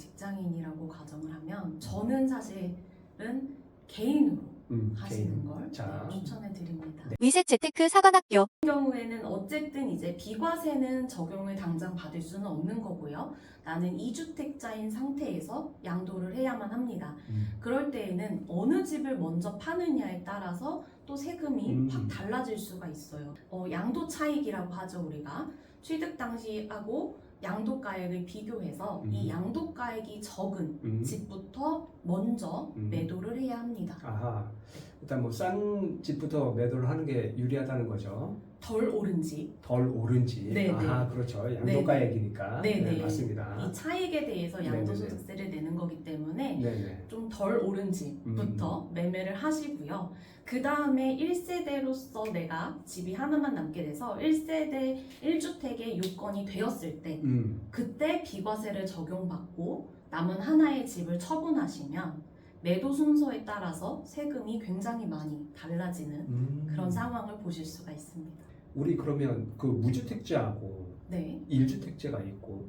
직장인이라고 가정을 하면 저는 사실은 개인으로 음, 하시는 개인. 걸 자. 네, 추천해 드립니다. 위셋 재테크 사관학교 같은 경우에는 어쨌든 이제 비과세는 적용을 당장 받을 수는 없는 거고요. 나는 2주택자인 상태에서 양도를 해야만 합니다. 음. 그럴 때에는 어느 집을 먼저 파느냐에 따라서 또 세금이 음. 확 달라질 수가 있어요. 어, 양도 차익이라고 하죠, 우리가. 취득 당시하고 양도가액을 비교해서 음. 이 양도가액이 적은 음. 집부터 먼저 음. 매도를 해야 합니다. 아하. 일단 뭐 싼 집부터 매도를 하는 게 유리하다는 거죠. 덜 오른 집. 덜 오른지. 네, 아하, 그렇죠. 양도가액이니까. 네, 네. 맞습니다. 이 차익에 대해서 아. 양도소득세를 내는 거기 때문에. 좀 덜 오른 집부터 음. 매매를 하시고요. 그 다음에 1세대로서 내가 집이 하나만 남게 돼서 1세대 1주택의 요건이 되었을 때 음. 그때 비과세를 적용받고 남은 하나의 집을 처분하시면 매도 순서에 따라서 세금이 굉장히 많이 달라지는 음. 그런 상황을 보실 수가 있습니다. 우리 그러면 그 무주택자하고 네, 1주택자가 있고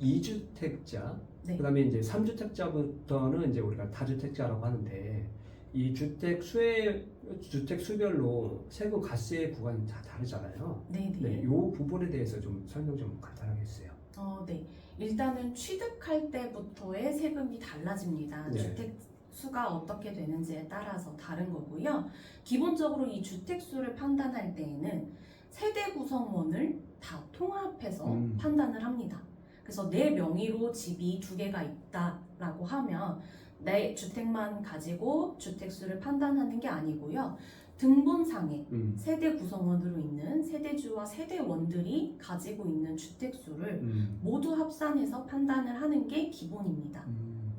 2주택자 네. 그다음에 이제 3주택자부터는 이제 우리가 다주택자라고 하는데 이 주택 수의 주택 수별로 세금 가세 구간이 다 다르잖아요. 네, 네, 네. 이 부분에 대해서 좀 설명 좀 간단하게 해주세요. 어, 네. 일단은 취득할 때부터의 세금이 달라집니다. 네. 주택 수가 어떻게 되는지에 따라서 다른 거고요. 기본적으로 이 주택 수를 판단할 때에는 세대 구성원을 다 통합해서 음. 판단을 합니다. 그래서 내 명의로 집이 두 개가 있다라고 하면 내 주택만 가지고 주택 수를 판단하는 게 아니고요. 등본상에 음. 세대 구성원으로 있는 세대주와 세대원들이 가지고 있는 주택 수를 음. 모두 합산해서 판단을 하는 게 기본입니다. 음.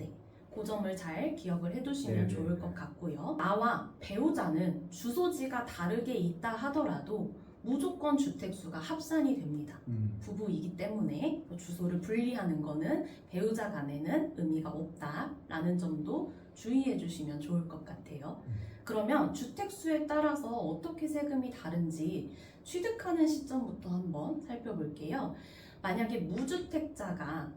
그 점을 잘 기억을 해두시면 네네. 좋을 것 같고요. 나와 배우자는 주소지가 다르게 있다 하더라도 무조건 주택수가 합산이 됩니다. 음. 부부이기 때문에 그 주소를 분리하는 거는 배우자 간에는 의미가 없다라는 점도 주의해 주시면 좋을 것 같아요. 음. 그러면 주택수에 따라서 어떻게 세금이 다른지 취득하는 시점부터 한번 살펴볼게요. 만약에 무주택자가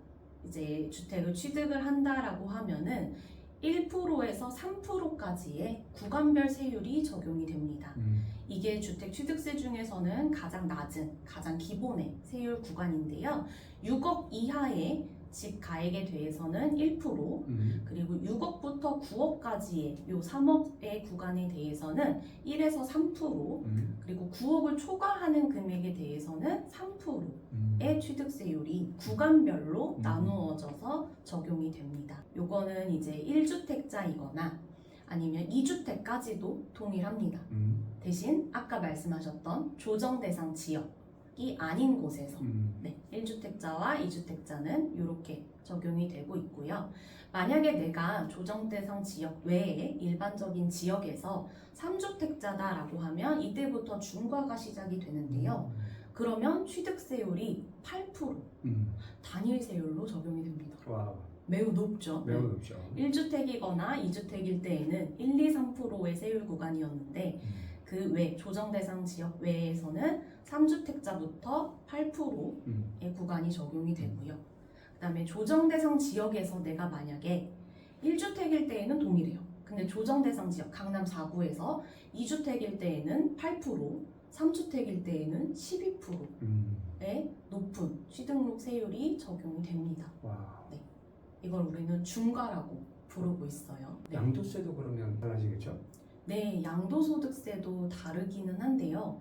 이제 주택을 취득을 한다라고 하면은 1%에서 3%까지의 구간별 세율이 적용이 됩니다. 음. 이게 주택 취득세 중에서는 가장 낮은, 가장 기본의 세율 구간인데요. 6억 이하의 집 가액에 대해서는 1%, 음. 그리고 6억부터 9억까지의 요 3억의 구간에 대해서는 1에서 3%, 음. 그리고 9억을 초과하는 금액에 대해서는 3%의 음. 취득세율이 구간별로 음. 나누어져서 적용이 됩니다. 요거는 이제 1주택자이거나 아니면 2주택까지도 동일합니다. 음. 대신 아까 말씀하셨던 조정 대상 지역 이 아닌 곳에서 음. 네, 1주택자와 2주택자는 이렇게 적용이 되고 있고요. 만약에 내가 조정 대상 지역 외에 일반적인 지역에서 3주택자다라고 하면 이때부터 중과가 시작이 되는데요. 그러면 취득세율이 8% 음. 단일 세율로 적용이 됩니다. 와, 매우 높죠. 매우 높죠. 1주택이거나 2주택일 때에는 1, 2, 3%의 세율 구간이었는데 음. 그 외 조정 대상 지역 외에서는 3주택자부터 8%의 음. 구간이 적용이 되고요. 그 다음에 조정 대상 지역에서 내가 만약에 1주택일 때에는 동일해요. 근데 조정 대상 지역 강남 4구에서 2주택일 때에는 8%, 3주택일 때에는 12%의 음. 높은 취등록 세율이 적용이 됩니다. 와. 이걸 우리는 중과라고 부르고 있어요. 네. 양도세도 그러면 달라지겠죠? 네, 양도소득세도 다르기는 한데요.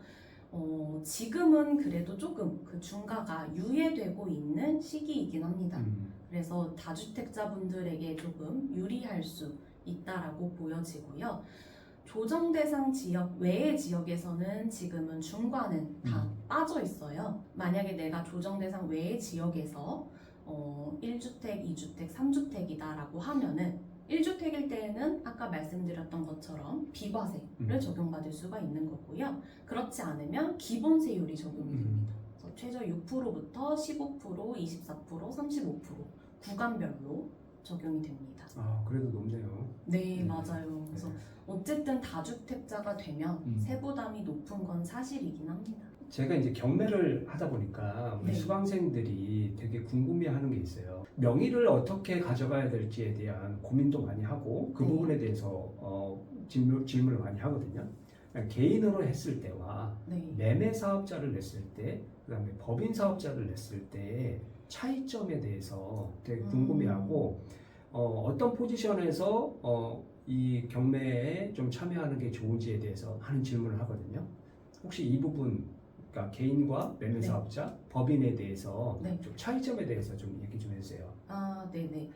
어, 지금은 그래도 조금 그 중과가 유예되고 있는 시기이긴 합니다. 음. 그래서 다주택자분들에게 조금 유리할 수 있다라고 보여지고요. 조정 대상 지역 외의 지역에서는 지금은 중과는 다 음. 빠져 있어요. 만약에 내가 조정 대상 외의 지역에서 어, 1주택, 2주택, 3주택이다라고 하면은 1주택일 때에는 아까 말씀드렸던 것처럼 비과세를 음. 적용받을 수가 있는 거고요. 그렇지 않으면 기본 세율이 적용이 음. 됩니다. 그래서 최저 6%부터 15%, 24%, 35% 구간별로 적용이 됩니다. 아, 그래도 높네요. 네, 음. 맞아요. 그래서 어쨌든 다주택자가 되면 음. 세부담이 높은 건 사실이긴 합니다. 제가 이제 경매를 하다 보니까 우리 네. 수강생들이 되게 궁금해하는 게 있어요. 명의를 어떻게 가져가야 될지에 대한 고민도 많이 하고 그 네. 부분에 대해서 어, 질문, 질문을 많이 하거든요. 그러니까 개인으로 했을 때와 네. 매매 사업자를 냈을 때, 그다음에 법인 사업자를 냈을 때 차이점에 대해서 되게 음. 궁금해하고 어, 어떤 포지션에서 어, 이 경매에 좀 참여하는 게 좋은지에 대해서 하는 질문을 하거든요. 혹시 이 부분, 그러니까 개인과 매매 네. 사업자, 법인에 대해서 네. 좀 차이점에 대해서 좀 얘기 좀 해주세요. 아, 네네.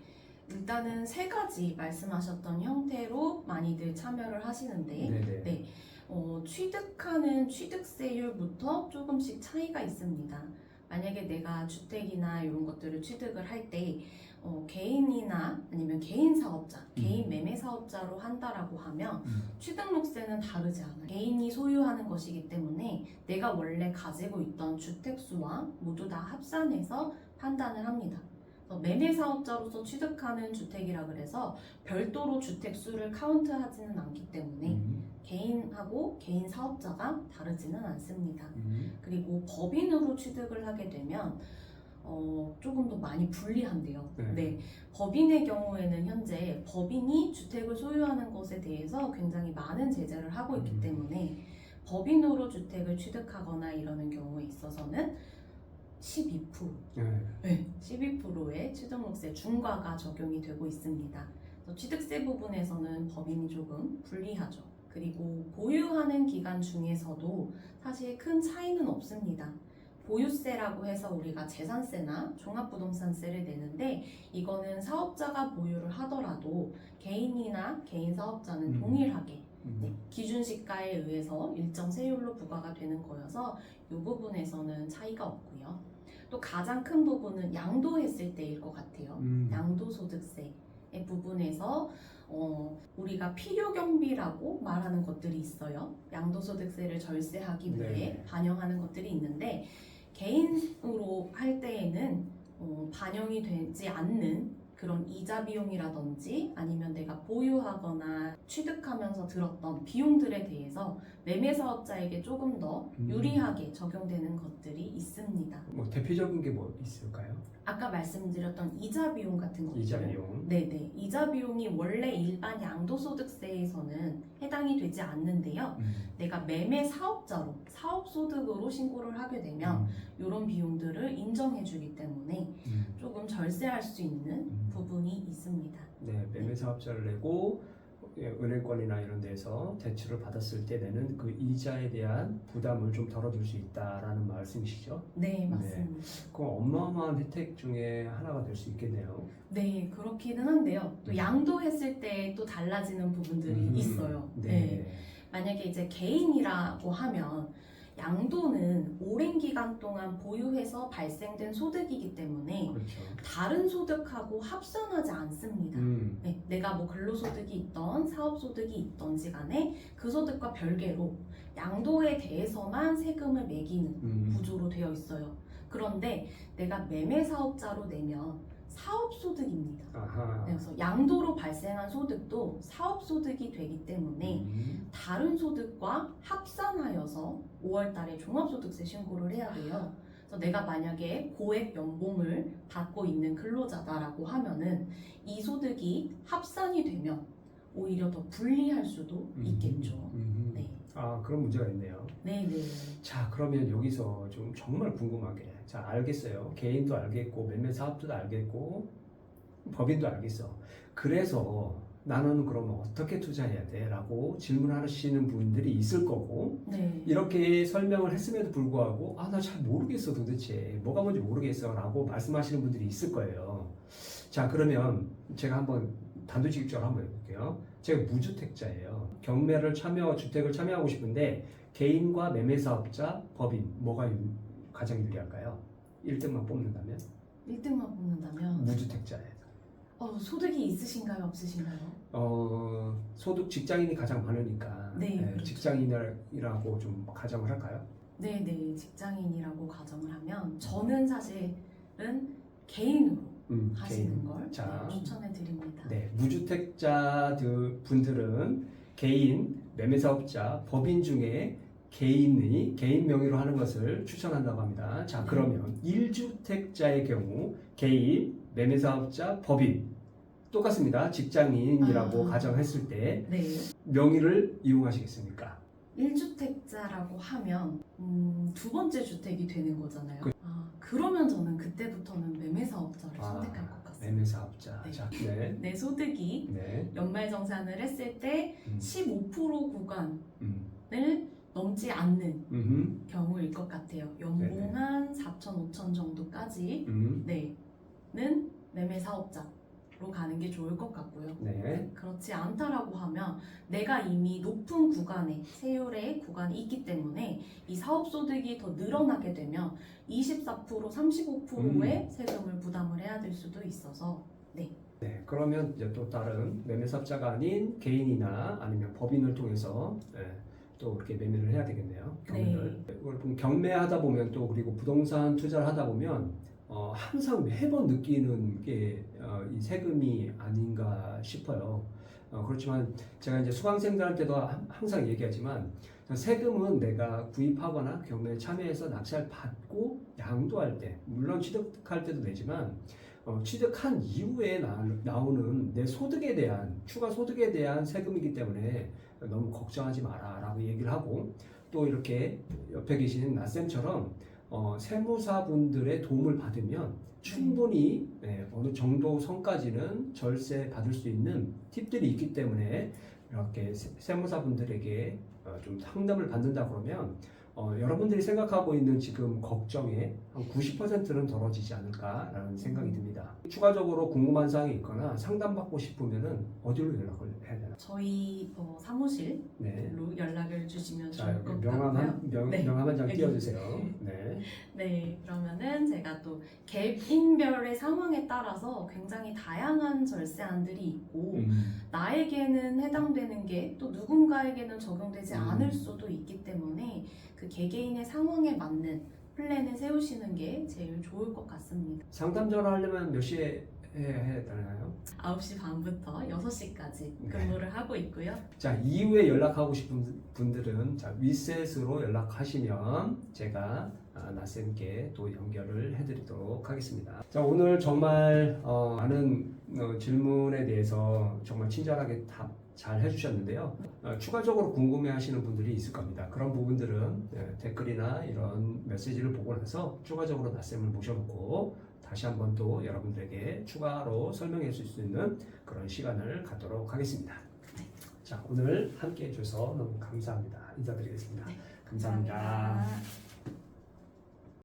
일단은 세 가지 말씀하셨던 형태로 많이들 참여를 하시는데, 네네. 네. 어, 취득하는 취득세율부터 조금씩 차이가 있습니다. 만약에 내가 주택이나 이런 것들을 취득을 할 때, 어, 개인이나 아니면 개인 사업자, 개인 매매 사업자로 한다라고 하면 음. 취득록세는 다르지 않아요. 개인이 소유하는 것이기 때문에 내가 원래 가지고 있던 주택수와 모두 다 합산해서 판단을 합니다. 그래서 매매 사업자로서 취득하는 주택이라 그래서 별도로 주택 수를 카운트하지는 않기 때문에 음. 개인하고 개인 사업자가 다르지는 않습니다. 음. 그리고 법인으로 취득을 하게 되면 어, 조금 더 많이 불리한데요. 네. 네. 법인의 경우에는 현재 법인이 주택을 소유하는 것에 대해서 굉장히 많은 제재를 하고 있기 음. 때문에 법인으로 주택을 취득하거나 이러는 경우에 있어서는 12%, 네. 네, 12%의 취득록세 중과가 적용이 되고 있습니다. 그래서 취득세 부분에서는 법인이 조금 불리하죠. 그리고 보유하는 기간 중에서도 사실 큰 차이는 없습니다. 보유세라고 해서 우리가 재산세나 종합부동산세를 내는데 이거는 사업자가 보유를 하더라도 개인이나 개인 사업자는 음. 동일하게 기준 시가에 의해서 일정 세율로 부과가 되는 거여서 이 부분에서는 차이가 없고요. 또 가장 큰 부분은 양도했을 때일 것 같아요. 음. 양도소득세 의 부분에서 어, 우리가 필요 경비라고 말하는 것들이 있어요. 양도소득세를 절세하기 위해 네. 반영하는 것들이 있는데 개인으로 할 때에는 어, 반영이 되지 않는 그런 이자 비용이라든지 아니면 내가 보유하거나 취득하면서 들었던 비용들에 대해서 매매 사업자에게 조금 더 음. 유리하게 적용되는 것들이 있습니다. 뭐 대표적인 게 뭐 있을까요? 아까 말씀드렸던 이자 비용 같은 것들. 이자 비용. 네네. 이자 비용이 원래 일반 양도소득세에서는 해당이 되지 않는데요. 음. 내가 매매 사업자로 사업소득으로 신고를 하게 되면 이런 비용들을 인정해 주기 때문에 음. 조금 절세할 수 있는 음. 부분이 있습니다. 네, 매매 사업자를 내고 예, 은행권이나 이런 데서 대출을 받았을 때 내는 그 이자에 대한 부담을 좀 덜어줄 수 있다라는 말씀이시죠? 네, 맞습니다. 그 어마어마한 혜택 중에 하나가 될 수 있겠네요. 네, 그렇기는 한데요. 또 양도했을 때 또 달라지는 부분들이 음, 있어요. 네. 네. 만약에 이제 개인이라고 하면 양도는 오랜 기간 동안 보유해서 발생된 소득이기 때문에 그렇죠. 다른 소득하고 합산하지 않습니다. 음. 네, 내가 뭐 근로소득이 있던 사업소득이 있던지 간에 그 소득과 별개로 양도에 대해서만 세금을 매기는 음. 구조로 되어 있어요. 그런데 내가 매매 사업자로 내면. 아하. 네, 그래서 양도로 발생한 소득도 사업 소득이 되기 때문에 음. 다른 소득과 합산하여서 5월 달에 종합소득세 신고를 해야 돼요. 그래서 내가 만약에 고액 연봉을 받고 있는 근로자다라고 하면은 이 소득이 합산이 되면 오히려 더 불리할 수도 음. 있겠죠. 음. 네. 아 그런 문제가 있네요. 네, 네. 자 그러면 여기서 좀 정말 궁금하게 자 알겠어요 개인도 알겠고 매매 사업자도 알겠고 법인도 알겠어. 그래서 나는 그러면 어떻게 투자해야 돼? 라고 질문하시는 분들이 있을 거고 네. 이렇게 설명을 했음에도 불구하고 아 나 잘 모르겠어 도대체. 뭐가 뭔지 모르겠어 라고 말씀하시는 분들이 있을 거예요. 자 그러면 제가 한번 단도직입적으로 한번 해볼게요. 제가 무주택자예요. 경매를 참여 주택을 참여하고 싶은데 개인과 매매 사업자 법인 뭐가 유- 가장 유리할까요? 1등만 뽑는다면? 1등만 뽑는다면? 무주택자예요 어, 소득이 있으신가요, 없으신가요? 어 소득 직장인이 가장 많으니까 네, 예, 그렇죠. 직장인이라고 좀 가정을 할까요? 네, 네. 직장인이라고 가정을 하면 저는 사실은 개인으로 음, 하시는 개인. 걸 자. 네, 추천해 드립니다. 네, 무주택자들 분들은 개인, 매매사업자, 법인 중에 개인이 개인 명의로 하는 것을 추천한다고 합니다. 자, 그러면 1주택자의 경우 개인, 매매사업자, 법인 똑같습니다. 직장인이라고 아. 가정했을 때 네. 명의를 이용하시겠습니까? 1주택자라고 하면 음, 두 번째 주택이 되는 거잖아요. 그- 아, 그러면 저는 그때부터는 매매사업자를 아, 선택할 것 같습니다. 매매사업자. 네. 자, 네. 내 소득이 네. 연말정산을 했을 때 음, 15% 구간을 음, 넘지 않는 음흠, 경우일 것 같아요. 연봉 네네. 한 4천, 5천 정도까지 음, 네 는 매매 사업자로 가는 게 좋을 것 같고요. 네. 그렇지 않다라고 하면 내가 이미 높은 구간에 세율의 구간이 있기 때문에 이 사업 소득이 더 늘어나게 되면 24% 35%의 세금을 부담을 해야 될 수도 있어서 네, 그러면 이제 또 다른 매매 사업자가 아닌 개인이나 아니면 법인을 통해서 예, 또 이렇게 매매를 해야 되겠네요. 경매를. 이걸 좀 경매하다 보면 또 그리고 부동산 투자를 하다 보면 어, 항상 매번 느끼는 게 어, 이 세금이 아닌가 싶어요. 어, 그렇지만 제가 이제 수강생들한테도 하- 항상 얘기하지만 세금은 내가 구입하거나 경매에 참여해서 낙찰 받고 양도할 때 물론 취득할 때도 내지만 어, 취득한 이후에 나, 나오는 내 소득에 대한 추가 소득에 대한 세금이기 때문에 너무 걱정하지 마라라고 얘기를 하고 또 이렇게 옆에 계신 나쌤처럼 어, 세무사분들의 도움을 받으면 충분히 네, 어느 정도 선까지는 절세 받을 수 있는 팁들이 있기 때문에 이렇게 세- 세무사분들에게 어, 좀 상담을 받는다 그러면 어, 여러분들이 생각하고 있는 지금 걱정의 한 90%는 덜어지지 않을까라는 생각이 듭니다. 추가적으로 궁금한 사항이 있거나 상담받고 싶으면은 어디로 연락을 해야 되나? 저희 어, 사무실로 네. 연락을 주시면 자, 좋을 것 명함 같고요. 한, 명, 네. 명함 한장 여기. 띄워주세요. 네. 네, 그러면은 제가 또 개인별의 상황에 따라서 굉장히 다양한 절세안들이 있고 음, 나에게는 해당되는 게 또 누군가에게는 적용되지 음. 않을 수도 있기 때문에 그 개개인의 상황에 맞는 플랜을 세우시는 게 제일 좋을 것 같습니다. 상담 전화하려면 몇 시에 해야 되나요? 9시 반부터 6시까지 네. 근무를 하고 있고요. 자 이후에 연락하고 싶은 분들은 자 윗셋으로 연락하시면 제가 아, 나쌤께 또 연결을 해드리도록 하겠습니다. 자 오늘 정말 어, 많은 어, 질문에 대해서 정말 친절하게 답 잘 해주셨는데요. 어, 추가적으로 궁금해하시는 분들이 있을 겁니다. 그런 부분들은 예, 댓글이나 이런 메시지를 보고 나서 추가적으로 나쌤을 모셔놓고 다시 한번 또 여러분들에게 추가로 설명해 줄 수 있는 그런 시간을 갖도록 하겠습니다. 자, 오늘 함께 해주셔서 너무 감사합니다. 인사드리겠습니다. 네, 감사합니다. 감사합니다.